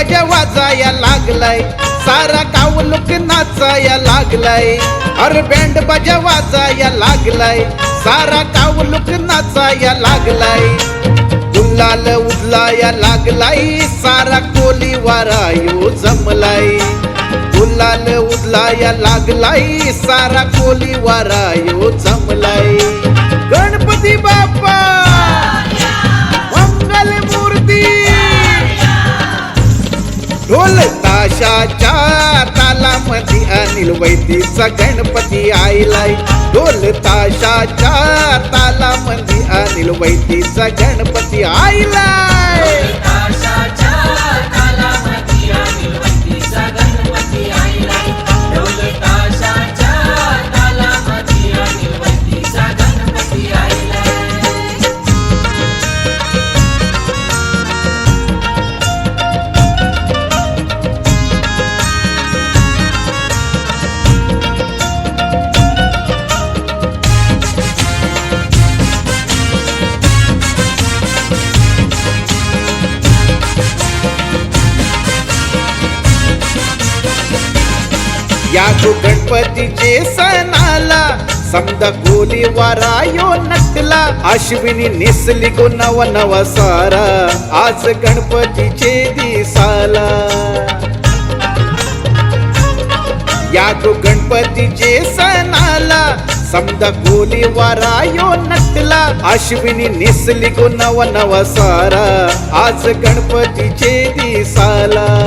बजा वाजाया लागलाय. सारा कावलुक नाचाया लागलाय. अर बँड बजा वाजाया लागलाय. सारा कावलुक नाचाया लागलाय. गुल्लाल उडलाया लागलाय. सारा कोली वारायो जमलाय. गुल्लाल उडलाया लागलाय. सारा कोली वारायो जमलाय. गणपती बाप्पा! ढोल ताशाच्या तालामध्ये अनिल वैदीचा गणपती आईलाय. ढोल ताशाच्या तालामध्ये अनिल वैदीचा गणपती आईला या गो गणपतीचे सणाला समजा गोली वारायो नटला. अश्विनी नेसली गो नव नव सारा. आज गणपतीचे दिसाला. या गो गणपतीचे सणाला समजा गोली वारायो नटला. अश्विनी नेसली गो नव नव सारा. आज गणपतीचे दिसाला.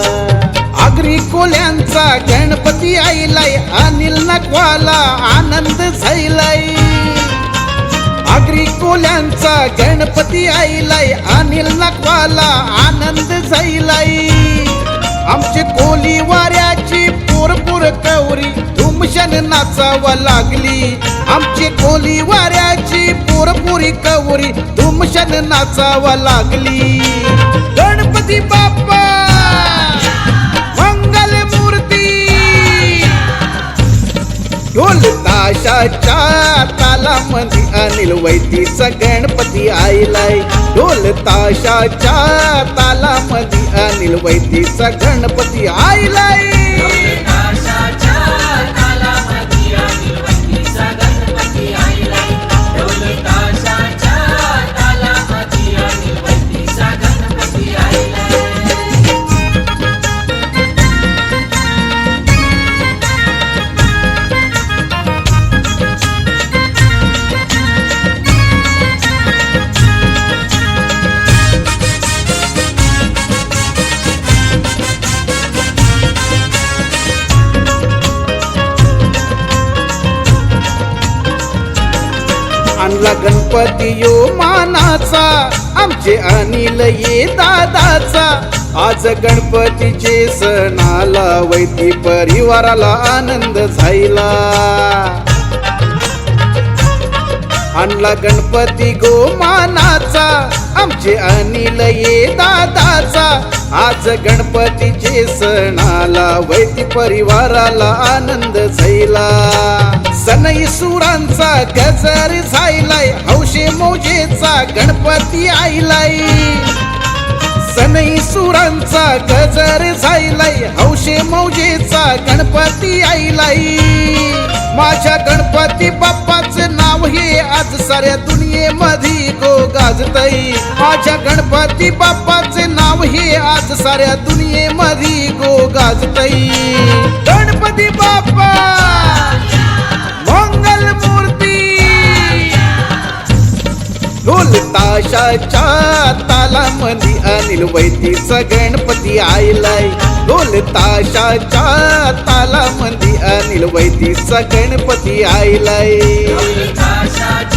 आगरी कोल्यांचा गणपती आईलाय अनिल नकवाला आनंद झालाय आगरी कोल्यांचा गणपती आईलाय अनिल नकवाला आनंद झालाय आमचे कोली वाऱ्याची पोरपोर कवरी धुमशन नाचावा लागली. आमची कोली वाऱ्याची पोरपुरी कवरी धुमशन नाचावा लागली. गणपती बाप्पा! ढोल ताशाच्या तालामध्ये अनिल वैतीचा गणपती आईलाय. ढोल ताशाच्या तालामध्ये अनिल वैतीचा गणपती आईलाय. आपला गणपती यो मानाचा आमचे अनिल ये दादाचा. आज गणपतीचे सणाला वैती परिवाराला आनंद झाला आणला गणपती गो मानाचा आमचे अनिल ये दादाचा. आज गणपतीचे सणाला वैती परिवाराला आनंद झाला सनई सुरांचा गजर झायलाय हौशे मोजेचा गणपती आईलाय सनई सुरांचा गजर झायलाय हौशे मौजेचा गणपती आईलाय माझ्या गणपती बाप्पाचं नाव हे आज साऱ्या दुनियेमध्ये गो गाजतई माझ्या गणपती बाप्पाचे नाव हे आज साऱ्या दुनियेमध्ये गो गाजतई गणपती बाप्पा! ताशाच्या तालामधी अनिल वैतीचा गणपती आयलाय. ढोल ताशाच्या तालामधी अनिल वैतीचा गणपती आयलाय. ताशाच्या